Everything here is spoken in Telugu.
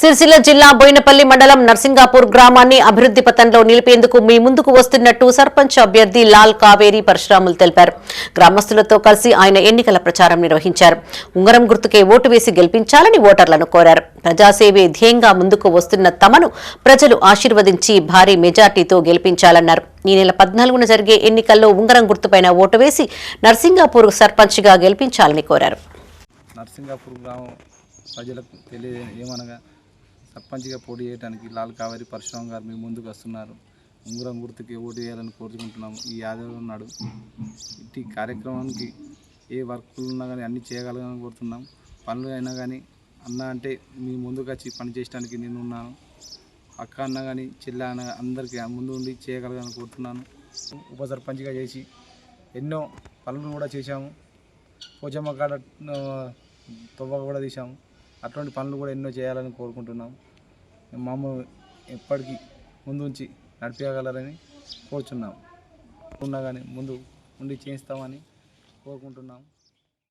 సిరిసిల్ల జిల్లా బోయినపల్లి మండలం నర్సింగాపూర్ గ్రామాన్ని అభివృద్ధి పథంలో నిలిపేందుకు మీ ముందుకు వస్తున్నట్టు సర్పంచ్ అభ్యర్థి లాల్ కావేరి పరశురాములు తెలిపారు. గ్రామస్తులతో కలిసి ఆయన ఎన్నికల ప్రచారం నిర్వహించారు. ఉంగరం గుర్తుకే ఓటు వేసి గెలిపించాలని ఓటర్లను కోరారు. ప్రజాసేవే ధ్యేయంగా ముందుకు వస్తున్న తమను ప్రజలు ఆశీర్వదించి భారీ మెజార్టీతో గెలిపించాలన్నారు. ఈ నెల పద్నాలుగున జరిగే ఎన్నికల్లో ఉంగరం గుర్తుపైన ఓటు వేసి నర్సింగాపూర్ సర్పంచ్గా గెలిపించాలని కోరారు. నర్సింగాపూర్ గ్రామం ప్రజలకు తెలియ ఏమనగా సర్పంచ్గా పోటీ చేయడానికి లాల్ కావేరి పరశురామ్ గారు మీ ముందుకు వస్తున్నారు. ఉంగరం గుర్తుకి ఓటు వేయాలని కోరుకుంటున్నాము. ఈ ఆదివారం నాడు ఇట్టి కార్యక్రమానికి ఏ వర్క్లు ఉన్నా కానీ అన్నీ చేయగలగని కోరుతున్నాం. పనులు అయినా కానీ అన్న అంటే మీ ముందుకు వచ్చి పని చేయడానికి నేను ఉన్నాను. అక్క అన్న కానీ చెల్లె అన్న అందరికీ ముందు ఉండి చేయగలగని కోరుతున్నాను. ఉప సర్పంచ్గా చేసి ఎన్నో పనులు కూడా చేశాము. పోచమ్మ కాడ తొవ్వ కూడా తీసాము అటువంటి పనులు కూడా ఎన్నో చేయాలని కోరుకుంటున్నాం. మమ్మల్ని ఎప్పటికీ ముందు ఉంచి నడిపించగలరని కోరుచున్నాం. ఉన్నా కానీ ముందు ఉండి చేయిస్తామని కోరుకుంటున్నాం.